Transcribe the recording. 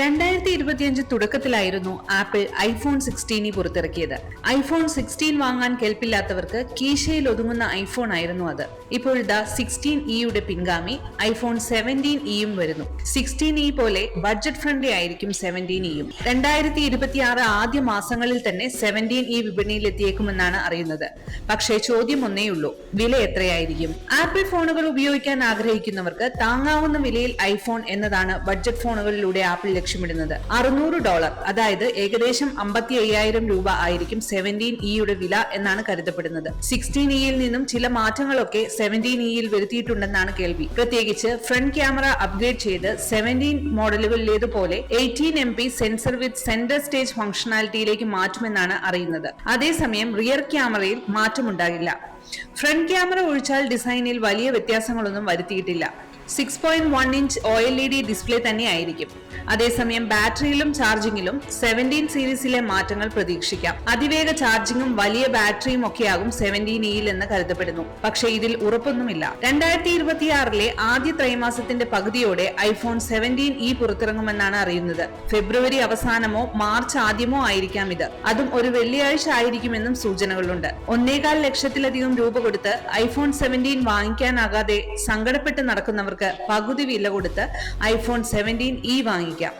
രണ്ടായിരത്തി ഇരുപത്തിയഞ്ച് തുടക്കത്തിലായിരുന്നു apple iPhone സിക്സ്റ്റീനി പുറത്തിറക്കിയത്. ഐഫോൺ സിക്സ്റ്റീൻ വാങ്ങാൻ കേൾപ്പില്ലാത്തവർക്ക് കീശയിൽ ഒതുങ്ങുന്ന ഐഫോൺ ആയിരുന്നു അത്. ഇപ്പോൾ ഇപ്പോഴിതാ സിക്സ്റ്റീൻ ഇയുടെ പിൻഗാമി ഐഫോൺ സെവന്റീൻ ഇയും വരുന്നു. സിക്സ്റ്റീൻ ഇ പോലെ ബഡ്ജറ്റ് ഫ്രണ്ട്ലി ആയിരിക്കും സെവന്റീൻ ഇയും. രണ്ടായിരത്തി ഇരുപത്തിയാറ് ആദ്യ മാസങ്ങളിൽ തന്നെ സെവന്റീൻ ഇ വിപണിയിൽ എത്തിയേക്കുമെന്നാണ് അറിയുന്നത്. പക്ഷേ ചോദ്യം ഒന്നേയുള്ളൂ വില എത്രയായിരിക്കും? ആപ്പിൾ ഫോണുകൾ ഉപയോഗിക്കാൻ ആഗ്രഹിക്കുന്നവർക്ക് താങ്ങാവുന്ന വിലയിൽ ഐഫോൺ എന്നതാണ് ബഡ്ജറ്റ് ഫോണുകളിലൂടെ ആപ്പിൾ ലക്ഷ്യമിടുന്നത്. അറുന്നൂറ് ഡോളർ അതായത് ഏകദേശം അമ്പത്തി അയ്യായിരം രൂപ ആയിരിക്കും സെവന്റീൻ ഇയുടെ വില എന്നാണ് കരുതപ്പെടുന്നത്. സിക്സ്റ്റീൻ ഇയിൽ നിന്നും ചില മാറ്റങ്ങളൊക്കെ സെവന്റീൻ ഇയിൽ വരുത്തിയിട്ടുണ്ടെന്നാണ് കേൾവി. പ്രത്യേകിച്ച് ഫ്രണ്ട് ക്യാമറ അപ്ഗ്രേഡ് ചെയ്ത് seventeen മോഡലുകളിലേതുപോലെ eighteen M P sensor with centre stage ഫംഗ്ഷനാലിറ്റിയിലേക്ക് മാറ്റുമെന്നാണ് അറിയുന്നത്. അതേസമയം റിയർ ക്യാമറയിൽ മാറ്റമുണ്ടാകില്ല. ഫ്രണ്ട് ക്യാമറ ഒഴിച്ചാൽ ഡിസൈനിൽ വലിയ വ്യത്യാസങ്ങളൊന്നും വരുത്തിയിട്ടില്ല. Six point one inch O L E D display തന്നെയായിരിക്കും. അതേസമയം ബാറ്ററിയിലും ചാർജിങ്ങിലും സെവന്റീൻ സീരീസിലെ മാറ്റങ്ങൾ പ്രതീക്ഷിക്കാം. അതിവേഗ ചാർജിങ്ങും വലിയ ബാറ്ററിയും ഒക്കെയാകും സെവന്റീൻ ഇയിൽ എന്ന് കരുതപ്പെടുന്നു. പക്ഷേ ഇതിൽ ഉറപ്പൊന്നുമില്ല. രണ്ടായിരത്തി ഇരുപത്തിയാറിലെ ആദ്യ ത്രൈമാസത്തിന്റെ പകുതിയോടെ ഐഫോൺ സെവന്റീൻ ഇ പുറത്തിറങ്ങുമെന്നാണ് അറിയുന്നത്. ഫെബ്രുവരി അവസാനമോ മാർച്ച് ആദ്യമോ ആയിരിക്കാം ഇത് അതും ഒരു വെള്ളിയാഴ്ച ആയിരിക്കുമെന്നും സൂചനകളുണ്ട്. ഒന്നേകാൽ ലക്ഷത്തിലധികം രൂപ കൊടുത്ത് ഐഫോൺ സെവന്റീൻ വാങ്ങിക്കാനാകാതെ സങ്കടപ്പെട്ട് നടക്കുന്നവർക്ക് പകുതി വില കൊടുത്ത് ഐഫോൺ സെവന്റീൻ ഇ വാങ്ങിക്കാം.